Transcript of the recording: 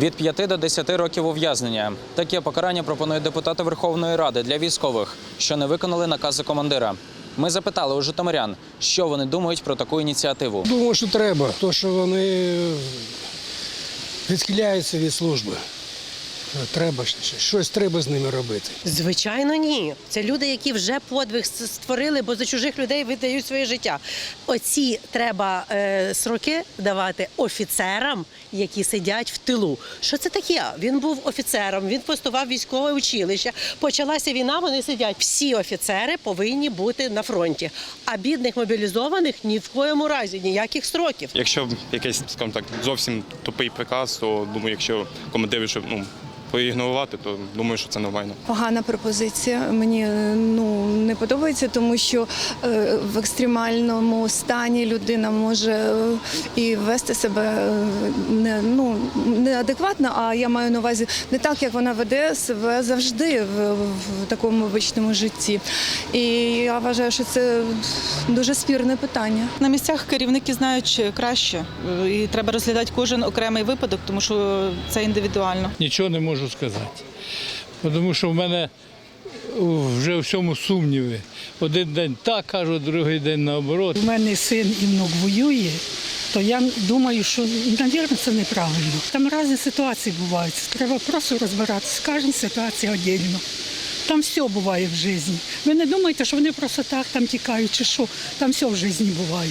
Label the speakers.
Speaker 1: Від 5 до 10 років ув'язнення. Таке покарання пропонують депутати Верховної Ради для військових, що не виконали накази командира. Ми запитали у житомирян, що вони думають про таку ініціативу.
Speaker 2: Думаю, що треба, то що вони відхиляються від служби. Треба щ- щось треба з ними робити.
Speaker 3: Звичайно, ні. Це люди, які вже подвиг створили, бо за чужих людей видають своє життя. Оці треба е, сроки давати офіцерам, які сидять в тилу. Що це таке? Він був офіцером, він постував військове училище. Почалася війна. Вони сидять. Всі офіцери повинні бути на фронті. А бідних мобілізованих ні в коєму разі ніяких строків.
Speaker 4: Якщо якийсь, скажімо так, зовсім тупий приказ, то думаю, якщо командир вирішив ну, поігнорувати, то думаю, що це нормально.
Speaker 5: Погана пропозиція. Мені е, ну не подобається, тому що е, в екстремальному стані людина може е, і вести себе не ну неадекватно. А я маю на увазі не так, як вона веде себе завжди в, в такому обичному житті. І я вважаю, що це дуже спірне питання.
Speaker 6: На місцях керівники знають краще, і треба розглядати кожен окремий випадок, тому що це індивідуально.
Speaker 7: Нічого не можу сказати. Тому що в мене вже у всьому сумніви. Один день так кажуть, другий день наоборот.
Speaker 8: У мене син і внук воює, то я думаю, що, мабуть, це неправильно. Там різні ситуації бувають. Треба просто розбиратися. Кожна ситуація віддільно. Там все буває в житті. Ви не думаєте, що вони просто так там тікають чи що. Там все в житті буває.